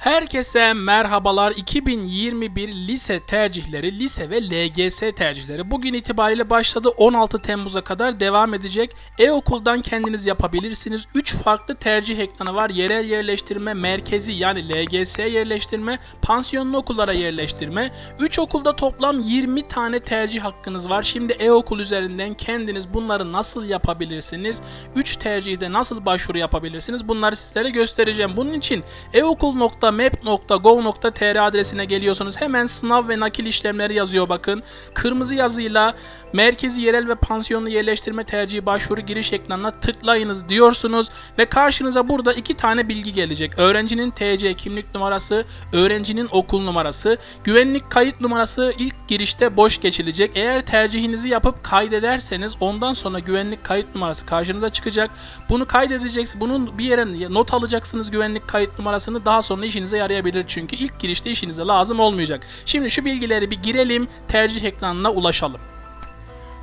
Herkese merhabalar. 2021 lise tercihleri, lise ve LGS tercihleri bugün itibariyle başladı. 16 Temmuz'a kadar devam edecek. E-okuldan kendiniz yapabilirsiniz. 3 farklı tercih ekranı var. Yerel yerleştirme, merkezi yani LGS yerleştirme, pansiyonlu okullara yerleştirme. 3 okulda toplam 20 tane tercih hakkınız var. Şimdi e-okul üzerinden kendiniz bunları nasıl yapabilirsiniz? 3 tercihde nasıl başvuru yapabilirsiniz? Bunları sizlere göstereceğim. Bunun için eokul.map.gov.tr adresine geliyorsunuz. Hemen sınav ve nakil işlemleri yazıyor bakın. Kırmızı yazıyla merkezi yerel ve pansiyonlu yerleştirme tercihi başvuru giriş ekranına tıklayınız diyorsunuz ve karşınıza burada iki tane bilgi gelecek. Öğrencinin TC kimlik numarası, öğrencinin okul numarası, güvenlik kayıt numarası ilk girişte boş geçilecek. Eğer tercihinizi yapıp kaydederseniz ondan sonra güvenlik kayıt numarası karşınıza çıkacak. Bunu kaydedeceksiniz. Bunun bir yere not alacaksınız güvenlik kayıt numarasını. Daha sonra işinize yarayabilir çünkü ilk girişte işinize lazım olmayacak. Şimdi şu bilgileri bir girelim, tercih ekranına ulaşalım.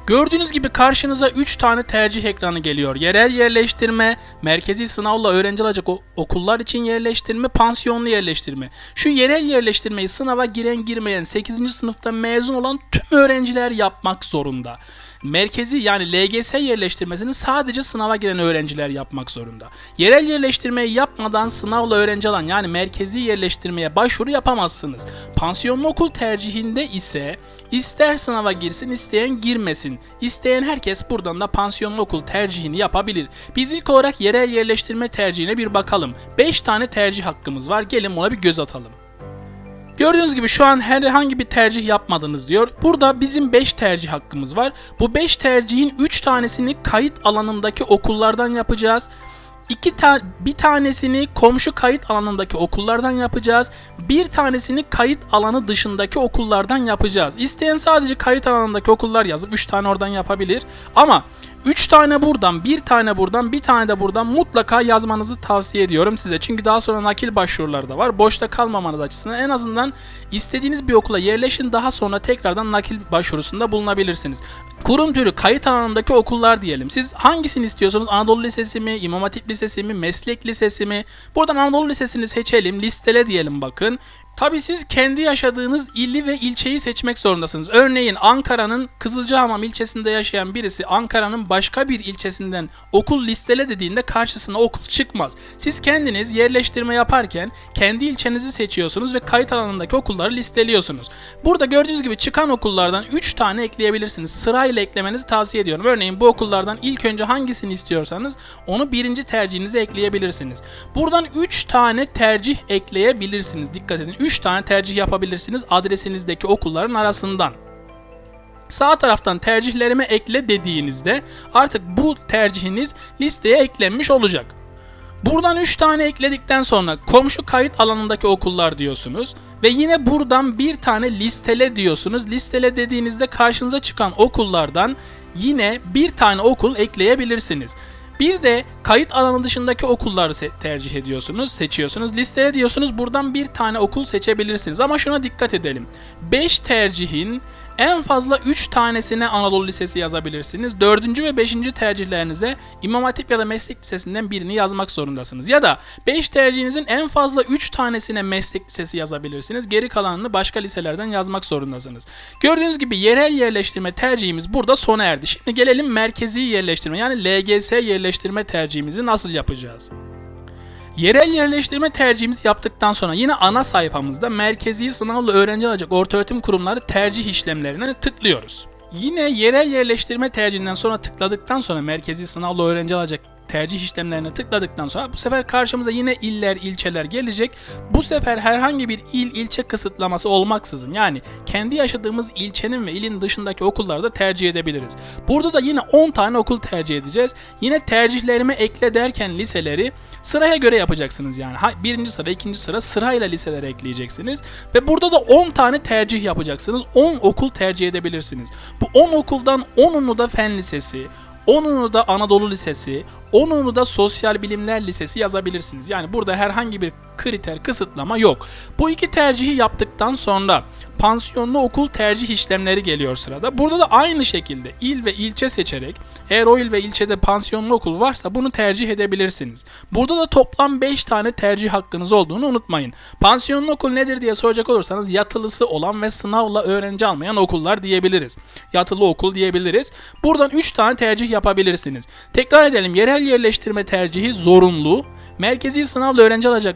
Gördüğünüz gibi karşınıza 3 tane tercih ekranı geliyor. Yerel yerleştirme, merkezi sınavla öğrenci alacak okullar için yerleştirme, pansiyonlu yerleştirme. Şu yerel yerleştirmeyi sınava giren girmeyen 8. sınıfta mezun olan tüm öğrenciler yapmak zorunda. Merkezi yani LGS yerleştirmesini sadece sınava giren öğrenciler yapmak zorunda. Yerel yerleştirmeyi yapmadan sınavla öğrenci alan yani merkezi yerleştirmeye başvuru yapamazsınız. Pansiyonlu okul tercihinde ise ister sınava girsin isteyen girmesin. İsteyen herkes buradan da pansiyonlu okul tercihini yapabilir. Biz ilk olarak yerel yerleştirme tercihine bir bakalım. 5 tane tercih hakkımız var. Gelin buna bir göz atalım. Gördüğünüz gibi şu an herhangi bir tercih yapmadınız diyor. Burada bizim 5 tercih hakkımız var. Bu 5 tercihin 3 tanesini kayıt alanındaki okullardan yapacağız. İki ta bir tanesini komşu kayıt alanındaki okullardan yapacağız. Bir tanesini kayıt alanı dışındaki okullardan yapacağız. İsteyen sadece kayıt alanındaki okullar yazıp 3 tane oradan yapabilir. Ama 3 tane buradan, bir tane buradan, bir tane de buradan mutlaka yazmanızı tavsiye ediyorum size. Çünkü daha sonra nakil başvuruları da var. Boşta kalmamanız açısından en azından istediğiniz bir okula yerleşin daha sonra tekrardan nakil başvurusunda bulunabilirsiniz. Kurum türü kayıt alanındaki okullar diyelim. Siz hangisini istiyorsunuz? Anadolu Lisesi mi, İmam Hatip Lisesi mi, Meslek Lisesi mi? Buradan Anadolu Lisesi'ni seçelim, listele diyelim bakın. Tabii siz kendi yaşadığınız ili ve ilçeyi seçmek zorundasınız. Örneğin Ankara'nın Kızılcahamam ilçesinde yaşayan birisi Ankara'nın başka bir ilçesinden okul listele dediğinde karşısına okul çıkmaz. Siz kendiniz yerleştirme yaparken kendi ilçenizi seçiyorsunuz ve kayıt alanındaki okulları listeliyorsunuz. Burada gördüğünüz gibi çıkan okullardan 3 tane ekleyebilirsiniz. Sırayla eklemenizi tavsiye ediyorum. Örneğin bu okullardan ilk önce hangisini istiyorsanız onu birinci tercihinize ekleyebilirsiniz. Buradan 3 tane tercih ekleyebilirsiniz. Dikkat edin 3 tane tercih yapabilirsiniz adresinizdeki okulların arasından. Sağ taraftan tercihlerime ekle dediğinizde artık bu tercihiniz listeye eklenmiş olacak. Buradan 3 tane ekledikten sonra komşu kayıt alanındaki okullar diyorsunuz ve yine buradan bir tane listele diyorsunuz. Listele dediğinizde karşınıza çıkan okullardan yine bir tane okul ekleyebilirsiniz. Bir de kayıt alanı dışındaki okulları tercih ediyorsunuz, seçiyorsunuz. Listeye diyorsunuz buradan bir tane okul seçebilirsiniz. Ama şuna dikkat edelim. 5 tercihin en fazla 3 tanesine Anadolu Lisesi yazabilirsiniz. 4. ve 5. tercihlerinize İmam Hatip ya da Meslek Lisesi'nden birini yazmak zorundasınız. Ya da 5 tercihinizin en fazla 3 tanesine Meslek Lisesi yazabilirsiniz. Geri kalanını başka liselerden yazmak zorundasınız. Gördüğünüz gibi yerel yerleştirme tercihimiz burada sona erdi. Şimdi gelelim merkezi yerleştirme yani LGS yerleştirme tercihimizi nasıl yapacağız? Yerel yerleştirme tercihimizi yaptıktan sonra yine ana sayfamızda merkezi sınavla öğrenci alacak ortaöğretim kurumları tercih işlemlerine tıklıyoruz. Yine yerel yerleştirme tercihinden sonra tıkladıktan sonra merkezi sınavla öğrenci alacak tercih işlemlerine tıkladıktan sonra bu sefer karşımıza yine iller, ilçeler gelecek. Bu sefer herhangi bir il, ilçe kısıtlaması olmaksızın yani kendi yaşadığımız ilçenin ve ilin dışındaki okulları da tercih edebiliriz. Burada da yine 10 tane okul tercih edeceğiz. Yine tercihlerime ekle derken liseleri sıraya göre yapacaksınız yani. Birinci sıra, ikinci sıra sırayla liselere ekleyeceksiniz. Ve burada da 10 tane tercih yapacaksınız. 10 okul tercih edebilirsiniz. Bu 10 okuldan 10'unu da fen lisesi, 10'unu da Anadolu Lisesi, Onunu da Sosyal Bilimler Lisesi yazabilirsiniz. Yani burada herhangi bir kriter, kısıtlama yok. Bu iki tercihi yaptıktan sonra pansiyonlu okul tercih işlemleri geliyor sırada. Burada da aynı şekilde il ve ilçe seçerek eğer o il ve ilçede pansiyonlu okul varsa bunu tercih edebilirsiniz. Burada da toplam 5 tane tercih hakkınız olduğunu unutmayın. Pansiyonlu okul nedir diye soracak olursanız yatılısı olan ve sınavla öğrenci almayan okullar diyebiliriz. Yatılı okul diyebiliriz. Buradan 3 tane tercih yapabilirsiniz. Tekrar edelim. Yerel yerleştirme tercihi zorunlu. Merkezi sınavla öğrenci alacak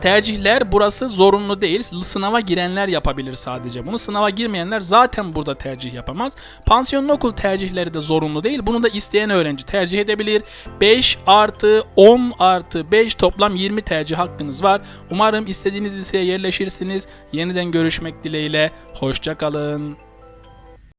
Tercihler burası zorunlu değil. Sınava girenler yapabilir sadece bunu. Sınava girmeyenler zaten burada tercih yapamaz. Pansiyonlu okul tercihleri de zorunlu değil. Bunu da isteyen öğrenci tercih edebilir. 5 artı 10 artı 5 toplam 20 tercih hakkınız var. Umarım istediğiniz liseye yerleşirsiniz. Yeniden görüşmek dileğiyle. Hoşçakalın.